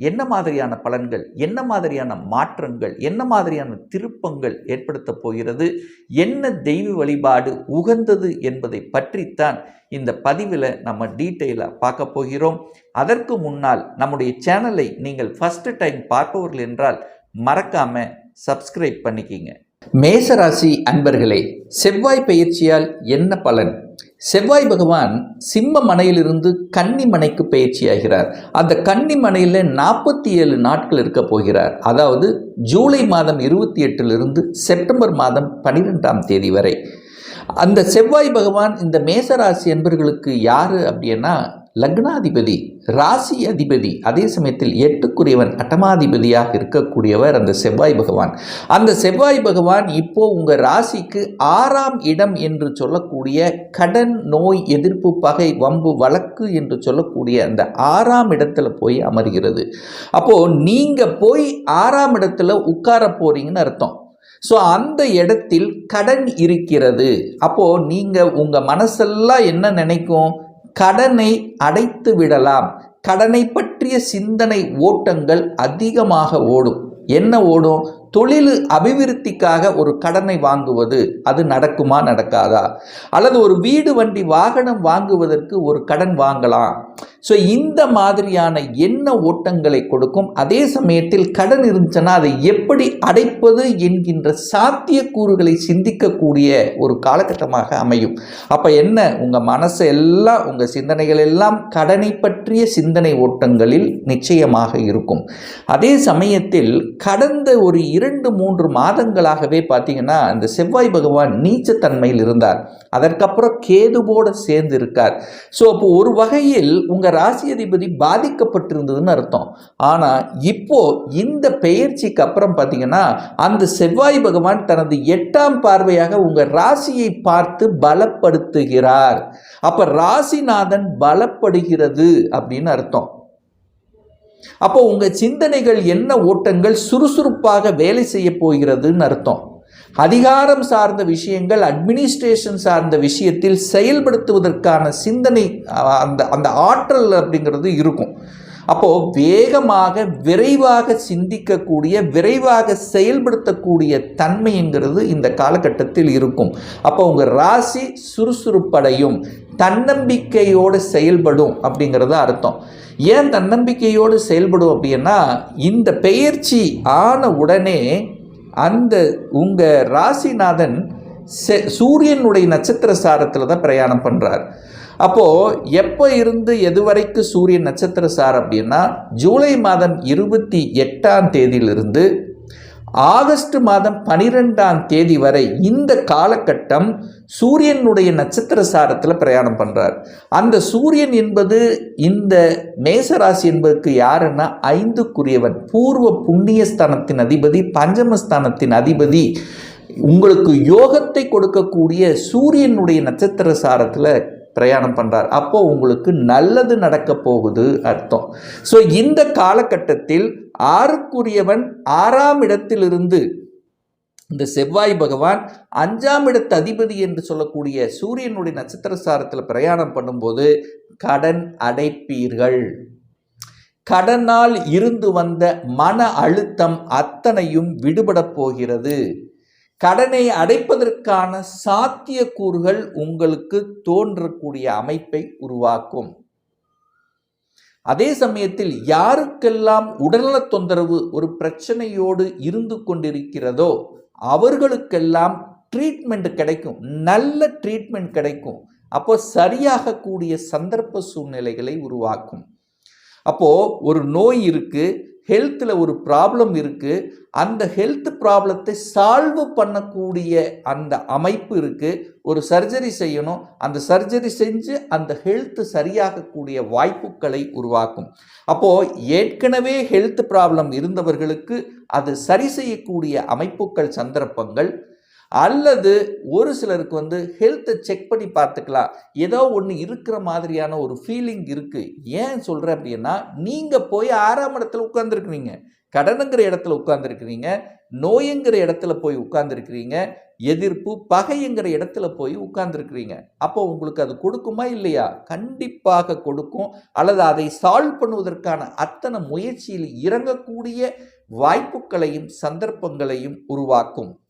என்ன மாதிரியான பலன்கள் என்ன மாதிரியான மாற்றங்கள் என்ன மாதிரியான திருப்பங்கள் ஏற்படுத்த போகிறது என்ன தெய்வ வழிபாடு உகந்தது என்பதை பற்றித்தான் இந்த பதிவில் நம்ம டீட்டெயிலாக பார்க்க போகிறோம். அதற்கு முன்னால் நம்முடைய சேனலை நீங்கள் ஃபஸ்ட்டு டைம் பார்ப்பவர்கள் என்றால் மறக்காமல் சப்ஸ்கிரைப் பண்ணிக்கிங்க. மேசராசி அன்பர்களே செவ்வாய் பயிற்சியால் என்ன பலன்? செவ்வாய் பகவான் சிம்ம மனையிலிருந்து கன்னிமனைக்கு பயிற்சியாகிறார் அந்த கன்னிமனையில் நாற்பத்தி ஏழு நாட்கள் இருக்க போகிறார். அதாவது ஜூலை மாதம் இருபத்தி எட்டிலிருந்து செப்டம்பர் மாதம் பன்னிரெண்டாம் தேதி வரை. அந்த செவ்வாய் பகவான் இந்த மேசராசி என்பர்களுக்கு யார் அப்படின்னா லக்னாதிபதி ராசி அதிபதி அதே சமயத்தில் எட்டுக்குரியவன் அட்டமாதிபதியாக இருக்கக்கூடியவர் அந்த செவ்வாய் பகவான். அந்த செவ்வாய் பகவான் இப்போ உங்கள் ராசிக்கு ஆறாம் இடம் என்று சொல்லக்கூடிய கடன் நோய் எதிர்ப்பு பகை வம்பு வழக்கு என்று சொல்லக்கூடிய அந்த ஆறாம் இடத்துல போய் அமர்கிறது. அப்போது நீங்கள் போய் ஆறாம் இடத்துல உட்கார போகிறீங்கன்னு அர்த்தம். ஸோ அந்த இடத்தில் கடன் இருக்கிறது. அப்போது நீங்கள் உங்கள் மனசெல்லாம் என்ன நினைக்கும்? கடனை அடைத்து விடலாம். கடனை பற்றிய சிந்தனை ஓட்டங்கள் அதிகமாக ஓடும். என்ன ஓடும்? தொழில் அபிவிருத்திக்காக ஒரு கடனை வாங்குவது அது நடக்குமா நடக்காதா? அல்லது ஒரு வீடு வண்டி வாகனம் வாங்குவதற்கு ஒரு கடன் வாங்கலாம். ஸோ இந்த மாதிரியான என்ன ஓட்டங்களை கொடுக்கும். அதே சமயத்தில் கடன் இருந்துச்சுன்னா அதை எப்படி அடைப்பது என்கின்ற சாத்தியக்கூறுகளை சிந்திக்கக்கூடிய ஒரு காலகட்டமாக அமையும். அப்போ என்ன? உங்கள் மனசு எல்லாம் உங்கள் சிந்தனைகள் எல்லாம் கடனை பற்றிய சிந்தனை ஓட்டங்களில் நிச்சயமாக இருக்கும். அதே சமயத்தில் கடந்த ஒரு இரு இரண்டு மூன்று மாதங்களாகவே பார்த்தீங்கன்னா அந்த செவ்வாய் பகவான் நீச்சத்தன்மையில் இருந்தார். அதற்கப்புறம் கேதுவோடு சேர்ந்து இருக்கார் ஸோ அப்போ ஒரு வகையில் உங்கள் ராசி அதிபதி பாதிக்கப்பட்டிருந்ததுன்னு அர்த்தம். ஆனால் இப்போ இந்த பெயர்ச்சிக்கு அப்புறம் பார்த்தீங்கன்னா அந்த செவ்வாய் பகவான் தனது எட்டாம் பார்வையாக உங்கள் ராசியை பார்த்து பலப்படுத்துகிறார். அப்போ ராசிநாதன் பலப்படுகிறது அப்படின்னு அர்த்தம். அப்போ உங்கள் சிந்தனைகள் என்ன ஓட்டங்கள் சுறுசுறுப்பாக வேலை செய்ய போகிறதுன்னு அர்த்தம். அதிகாரம் சார்ந்த விஷயங்கள் அட்மினிஸ்ட்ரேஷன் சார்ந்த விஷயத்தில் செயல்படுத்துவதற்கான சிந்தனை அந்த அந்த ஆற்றல் அப்படிங்கிறது இருக்கும். அப்போது வேகமாக விரைவாக சிந்திக்கக்கூடிய விரைவாக செயல்படுத்தக்கூடிய தன்மைங்கிறது இந்த காலகட்டத்தில் இருக்கும். அப்போ உங்கள் ராசி சுறுசுறுப்படையும் தன்னம்பிக்கையோடு செயல்படும் அப்படிங்கிறது அர்த்தம். ஏன் தன்னம்பிக்கையோடு செயல்படும் அப்படின்னா இந்த பெயர்ச்சி ஆன உடனே அந்த உங்கள் ராசிநாதன் செ சூரியனுடைய நட்சத்திர சாரத்தில் தான் பிரயாணம் பண்ணுறார் அப்போது எப்போ இருந்து எது வரைக்கும் சூரியன் நட்சத்திர சார் அப்படின்னா ஜூலை மாதம் இருபத்தி எட்டாம் தேதியிலிருந்து ஆகஸ்ட் மாதம் பனிரெண்டாம் தேதி வரை இந்த காலகட்டம் சூரியனுடைய நட்சத்திர சாரத்தில் பிரயாணம் பண்ணுறார் அந்த சூரியன் என்பது இந்த மேசராசி என்பதற்கு யாருன்னா ஐந்துக்குரியவன். பூர்வ புண்ணியஸ்தானத்தின் அதிபதி பஞ்சமஸ்தானத்தின் அதிபதி. உங்களுக்கு யோகத்தை கொடுக்கக்கூடிய சூரியனுடைய நட்சத்திர சாரத்தில் பிரயாணம் பண்ணுறார் அப்போ உங்களுக்கு நல்லது நடக்க போகுது அர்த்தம். ஸோ இந்த காலகட்டத்தில் ஆறுக்குரியவன் ஆறாம் இடத்திலிருந்து இந்த செவ்வாய் பகவான் அஞ்சாம் இடத்து அதிபதி என்று சொல்லக்கூடிய சூரியனுடைய நட்சத்திர சாரத்தில் பிரயாணம் பண்ணும்போது கடன் அடைப்பீர்கள். கடனால் இருந்து வந்த மன அழுத்தம் அத்தனையும் விடுபடப் போகிறது. கடனை அடைப்பதற்கான சாத்தியக்கூறுகள் உங்களுக்கு தோன்றக்கூடிய அமைப்பை உருவாக்கும். அதே சமயத்தில் யாருக்கெல்லாம் உடல்நல தொந்தரவு ஒரு பிரச்சனையோடு இருந்து கொண்டிருக்கிறதோ அவர்களுக்கெல்லாம் ட்ரீட்மெண்ட் கிடைக்கும். நல்ல ட்ரீட்மெண்ட் கிடைக்கும். அப்போ சரியாகக்கூடிய சந்தர்ப்ப சூழ்நிலைகளை உருவாக்கும். அப்போ ஒரு நோய் இருக்கு ஹெல்த்தில் ஒரு ப்ராப்ளம் இருக்குது அந்த ஹெல்த் ப்ராப்ளத்தை சால்வ் பண்ணக்கூடிய அந்த அமைப்பு இருக்குது ஒரு சர்ஜரி செய்யணும். அந்த சர்ஜரி செஞ்சு அந்த ஹெல்த் சரியாகக்கூடிய வாய்ப்புகளை உருவாக்கும். அப்போது ஏற்கனவே ஹெல்த் ப்ராப்ளம் இருந்தவர்களுக்கு அது சரி செய்யக்கூடிய அமைப்புகள் சந்தர்ப்பங்கள் அல்லது ஒரு சிலருக்கு வந்து ஹெல்த்தை செக் பண்ணி பார்த்துக்கலாம். ஏதோ ஒன்று இருக்கிற மாதிரியான ஒரு ஃபீலிங் இருக்குது ஏன் சொல்கிறேன் அப்படின்னா நீங்கள் போய் ஆறாம் இடத்துல உட்காந்துருக்குறீங்க கடனுங்கிற இடத்துல உட்காந்துருக்குறீங்க நோயுங்கிற இடத்துல போய் உட்காந்துருக்குறீங்க எதிர்ப்பு பகைங்கிற இடத்துல போய் உட்காந்துருக்குறீங்க அப்போ உங்களுக்கு அது கொடுக்குமா இல்லையா? கண்டிப்பாக கொடுக்கும். அல்லது அதை சால்வ் பண்ணுவதற்கான அத்தனை முயற்சியில் இறங்கக்கூடிய வாய்ப்புகளையும் சந்தர்ப்பங்களையும் உருவாக்கும்.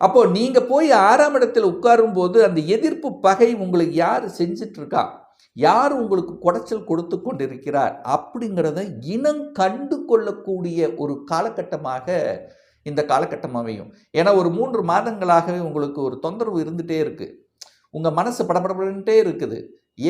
அப்போ நீங்க போய் ஆறாம் இடத்துல உட்காரும் போது அந்த எதிர்ப்பு பகை உங்களுக்கு யார் செஞ்சிட்டு இருக்கா யார் உங்களுக்கு குடைச்சல் கொடுத்து கொண்டிருக்கிறார்? அப்படிங்கிறத இனம் கண்டு கொள்ளக்கூடிய ஒரு காலகட்டமாக இந்த காலகட்டம் அமையும். ஏன்னா ஒரு மூன்று மாதங்களாகவே உங்களுக்கு ஒரு தொந்தரவு இருந்துகிட்டே இருக்கு. உங்கள் மனசு படபடபடன்ட்டே இருக்குது.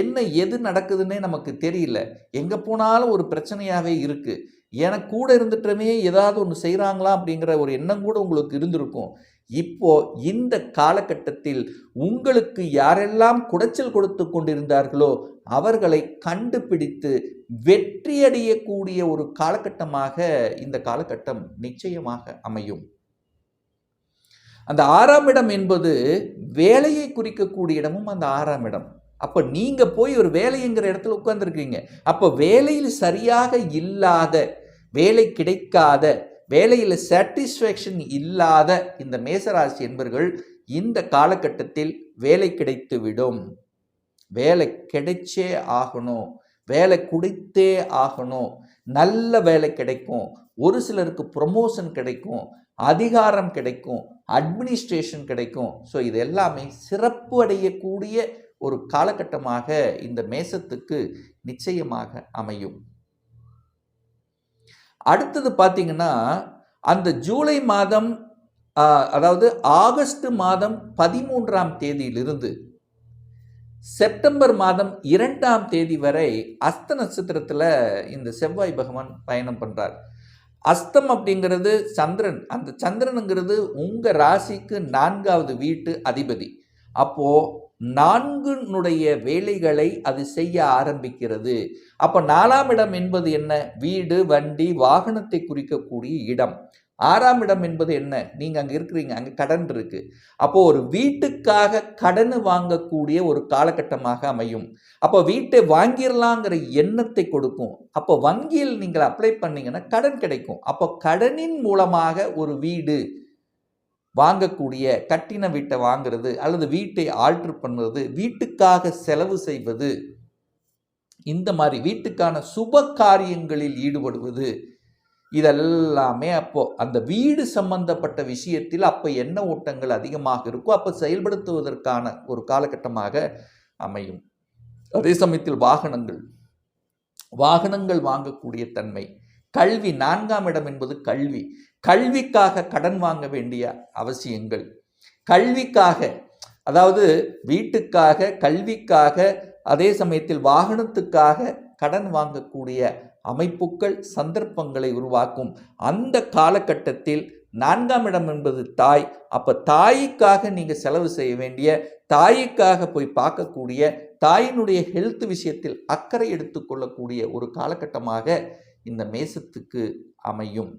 என்ன எது நடக்குதுன்னே நமக்கு தெரியல. எங்கே போனாலும் ஒரு பிரச்சனையாகவே இருக்குது எனக்கு கூட இருந்துட்டுமே ஏதாவது ஒன்று செய்கிறாங்களா அப்படிங்கிற ஒரு எண்ணம் கூட உங்களுக்கு இருந்திருக்கும். இப்போ இந்த காலகட்டத்தில் உங்களுக்கு யாரெல்லாம் குடைச்சல் கொடுத்து கொண்டிருந்தார்களோ அவர்களை கண்டுபிடித்து வெற்றியடையக்கூடிய ஒரு காலகட்டமாக இந்த காலகட்டம் நிச்சயமாக அமையும். அந்த ஆறாம் இடம் என்பது வேலையை குறிக்கக்கூடிய இடமும் அந்த ஆறாம் இடம். அப்போ நீங்கள் போய் ஒரு வேலைங்கிற இடத்துல உட்காந்துருக்கீங்க அப்போ வேலையில் சரியாக இல்லாத வேலை கிடைக்காத வேலையில் சாட்டிஸ்ஃபேக்ஷன் இல்லாத இந்த மேசராசி என்பர்கள் இந்த காலகட்டத்தில் வேலை கிடைத்து விடும். வேலை கிடைச்சே ஆகணும். வேலை குடித்தே ஆகணும். நல்ல வேலை கிடைக்கும். ஒரு சிலருக்கு ப்ரொமோஷன் கிடைக்கும். அதிகாரம் கிடைக்கும். அட்மினிஸ்ட்ரேஷன் கிடைக்கும். ஸோ இது எல்லாமே சிறப்பு அடையக்கூடிய ஒரு காலகட்டமாக இந்த மேசத்துக்கு நிச்சயமாக அமையும். அடுத்தது பார்த்தீங்கன்னா அந்த ஜூலை மாதம் அதாவது ஆகஸ்ட் மாதம் பதிமூன்றாம் தேதியிலிருந்து செப்டம்பர் மாதம் இரண்டாம் தேதி வரை அஸ்த நட்சத்திரத்தில் இந்த செவ்வாய் பகவான் பயணம் பண்ணுறார் அஸ்தம் அப்படிங்கிறது சந்திரன். அந்த சந்திரனுங்கிறது உங்கள் ராசிக்கு நான்காவது வீட்டு அதிபதி. அப்போது நான்குனுடைய வேலைகளை அது செய்ய ஆரம்பிக்கிறது. அப்போ நாலாம் இடம் என்பது என்ன? வீடு வண்டி வாகனத்தை குறிக்கக்கூடிய இடம். ஆறாம் இடம் என்பது என்ன? நீங்கள் அங்கே இருக்கிறீங்க அங்கே கடன் இருக்கு. அப்போ ஒரு வீட்டுக்காக கடன் வாங்கக்கூடிய ஒரு காலகட்டமாக அமையும். அப்போ வீட்டை வாங்கிடலாங்கிற எண்ணத்தை கொடுக்கும். அப்போ வங்கியில் நீங்கள் அப்ளை பண்ணீங்கன்னா கடன் கிடைக்கும். அப்போ கடனின் மூலமாக ஒரு வீடு வாங்கக்கூடிய கட்டின வீட்டை வாங்கிறது அல்லது வீட்டை ஆல்ட்ரு பண்ணுறது வீட்டுக்காக செலவு செய்வது இந்த மாதிரி வீட்டுக்கான சுப காரியங்களில் ஈடுபடுவது இதெல்லாமே அப்போ அந்த வீடு சம்பந்தப்பட்ட விஷயத்தில் அப்போ என்ன ஓட்டங்கள் அதிகமாக இருக்கோ அப்போ செயல்படுத்துவதற்கான ஒரு காலகட்டமாக அமையும். அதே சமயத்தில் வாகனங்கள் வாகனங்கள் வாங்கக்கூடிய தன்மை கல்வி நான்காம் இடம் என்பது கல்வி. கல்விக்காக கடன் வாங்க வேண்டிய அவசியங்கள். கல்விக்காக அதாவது வீட்டுக்காக கல்விக்காக அதே சமயத்தில் வாகனத்துக்காக கடன் வாங்கக்கூடிய அமைப்புகள் சந்தர்ப்பங்களை உருவாக்கும். அந்த காலகட்டத்தில் நான்காம் இடம் என்பது தாய். அப்போ தாய்க்காக நீங்கள் செலவு செய்ய வேண்டிய தாய்க்காக போய் பார்க்கக்கூடிய தாயினுடைய ஹெல்த் விஷயத்தில் அக்கறை எடுத்துக்கொள்ளக்கூடிய ஒரு காலகட்டமாக இந்த மேசத்துக்கு அமையும்.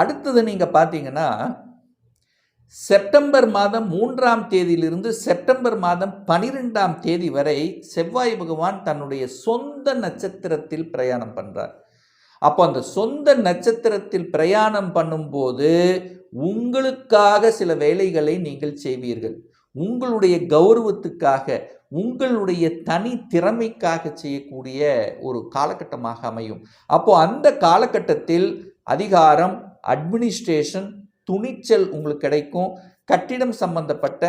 அடுத்தது நீங்கள் பார்த்தீங்கன்னா செப்டம்பர் மாதம் மூன்றாம் தேதியிலிருந்து செப்டம்பர் மாதம் பனிரெண்டாம் தேதி வரை செவ்வாய் பகவான் தன்னுடைய சொந்த நட்சத்திரத்தில் பிரயாணம் பண்ணுறார் அப்போ அந்த சொந்த நட்சத்திரத்தில் பிரயாணம் பண்ணும்போது உங்களுக்காக சில வேலைகளை நீங்கள் செய்வீர்கள். உங்களுடைய கௌரவத்துக்காக உங்களுடைய தனி திறமைக்காக செய்யக்கூடிய ஒரு காலகட்டமாக அமையும். அப்போ அந்த காலகட்டத்தில் அதிகாரம் அட்மினிஸ்ட்ரேஷன் துணிச்சல் உங்களுக்கு கிடைக்கும். கட்டிடம் சம்பந்தப்பட்ட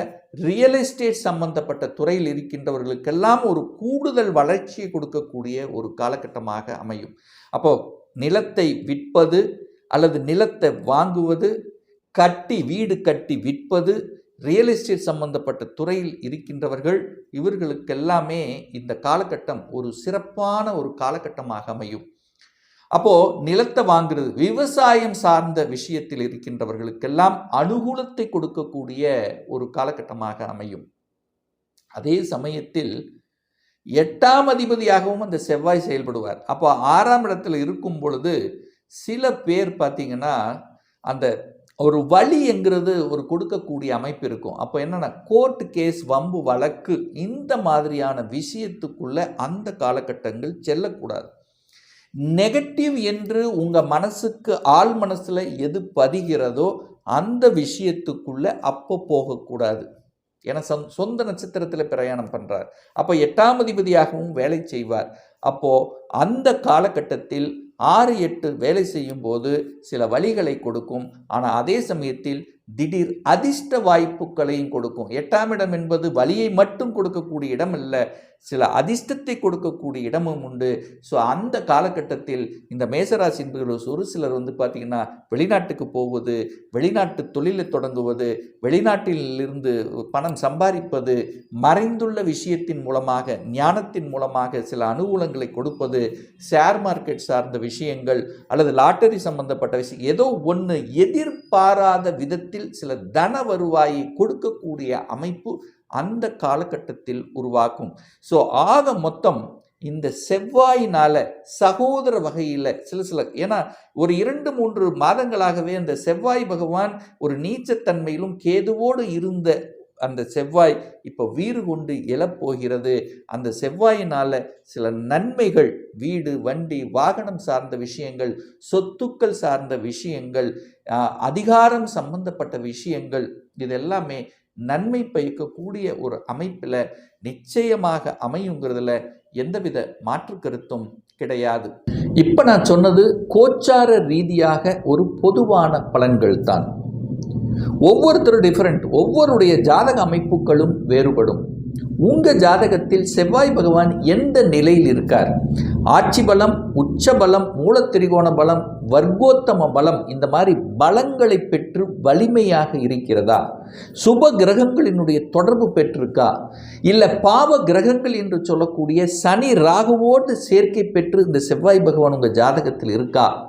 ரியல் எஸ்டேட் சம்பந்தப்பட்ட துறையில் இருக்கின்றவர்களுக்கெல்லாம் ஒரு கூடுதல் வளர்ச்சியை கொடுக்கக்கூடிய ஒரு காலகட்டமாக அமையும். அப்போ நிலத்தை விற்பது அல்லது நிலத்தை வாங்குவது கட்டி வீடு கட்டி விற்பது ரியல் எஸ்டேட் சம்பந்தப்பட்ட துறையில் இருக்கின்றவர்கள் இவர்களுக்கெல்லாமே இந்த காலகட்டம் ஒரு சிறப்பான ஒரு காலகட்டமாக அமையும். அப்போது நிலத்தை வாங்குறது விவசாயம் சார்ந்த விஷயத்தில் இருக்கின்றவர்களுக்கெல்லாம் அனுகூலத்தை கொடுக்கக்கூடிய ஒரு காலகட்டமாக அமையும். அதே சமயத்தில் எட்டாம் அதிபதியாகவும் அந்த செவ்வாய் செயல்படுவார். அப்போ ஆறாம் இடத்துல இருக்கும் பொழுது சில பேர் பார்த்தீங்கன்னா அந்த ஒரு வழி என்கிறது ஒரு கொடுக்கக்கூடிய அமைப்பு இருக்கும். அப்போ என்னென்னா கோர்ட் கேஸ் வம்பு வழக்கு இந்த மாதிரியான விஷயத்துக்குள்ளே அந்த காலகட்டங்கள் செல்லக்கூடாது. நெகட்டிவ் என்று உங்கள் மனசுக்கு ஆள் மனசில் எது பதிகிறதோ அந்த விஷயத்துக்குள்ளே அப்போ போகக்கூடாது. ஏன்னா சொந்த நட்சத்திரத்தில் பிரயாணம் பண்ணுறார் அப்போ எட்டாம் அதிபதியாகவும் வேலை செய்வார். அப்போது அந்த காலகட்டத்தில் ஆறு எட்டு வேலை செய்யும் போது சில வழிகளை கொடுக்கும். ஆனால் அதே சமயத்தில் திடீர் அதிர்ஷ்ட வாய்ப்புகளையும் கொடுக்கும். எட்டாம் இடம் என்பது வழியை மட்டும் கொடுக்கக்கூடிய இடம் அல்ல சில அதிர்ஷ்டத்தை கொடுக்கக்கூடிய இடமும் உண்டு. ஸோ அந்த காலகட்டத்தில் இந்த மேசராசி என்பவர்கள் ஒரு சிலர் வந்து பார்த்திங்கன்னா வெளிநாட்டுக்கு போவது வெளிநாட்டு தொழிலை தொடங்குவது வெளிநாட்டிலிருந்து பணம் சம்பாதிப்பது மறைந்துள்ள விஷயத்தின் மூலமாக ஞானத்தின் மூலமாக சில அனுகூலங்களை கொடுப்பது ஷேர் மார்க்கெட் சார்ந்த விஷயங்கள் அல்லது லாட்டரி சம்பந்தப்பட்ட விஷயம் ஏதோ ஒன்று எதிர்பாராத விதத்தில் சில தன வருவாயை கொடுக்கக்கூடிய அமைப்பு அந்த காலகட்டத்தில் உருவாக்கும். ஸோ ஆக மொத்தம் இந்த செவ்வாயினால சகோதர வகையில் சில சில ஏன்னா ஒரு இரண்டு மூன்று மாதங்களாகவே அந்த செவ்வாய் பகவான் ஒரு நீச்சத்தன்மையிலும் கேதுவோடு இருந்த அந்த செவ்வாய் இப்போ வீறு கொண்டு எழப்போகிறது. அந்த செவ்வாயினால் சில நன்மைகள் வீடு வண்டி வாகனம் சார்ந்த விஷயங்கள் சொத்துக்கள் சார்ந்த விஷயங்கள் அதிகாரம் சம்பந்தப்பட்ட விஷயங்கள் இதெல்லாமே நன்மை பயக்கக்கூடிய ஒரு அமைப்பில் நிச்சயமாக அமையுங்கிறதுல எந்தவித மாற்று கருத்தும் கிடையாது. இப்போ நான் சொன்னது கோச்சார ரீதியாக ஒரு பொதுவான பலன்கள் தான் ஒவ்வொருத்தரும் டிஃப்ரெண்ட் ஒவ்வொருடைய ஜாதக அமைப்புகளும் வேறுபடும். உங்கள் ஜாதகத்தில் செவ்வாய் பகவான் எந்த நிலையில் இருக்கார்? ஆட்சி பலம் உச்ச பலம் மூலத்திரிகோண பலம் வர்க்கோத்தம பலம் இந்த மாதிரி பலங்களை பெற்று வலிமையாக இருக்கிறதா? சுப கிரகங்களினுடைய தொடர்பு பெற்றிருக்கா? இல்லை பாவ கிரகங்கள் என்று சொல்லக்கூடிய சனி ராகுவோடு சேர்க்கை பெற்று இந்த செவ்வாய் பகவான் உங்கள் ஜாதகத்தில் இருக்கா?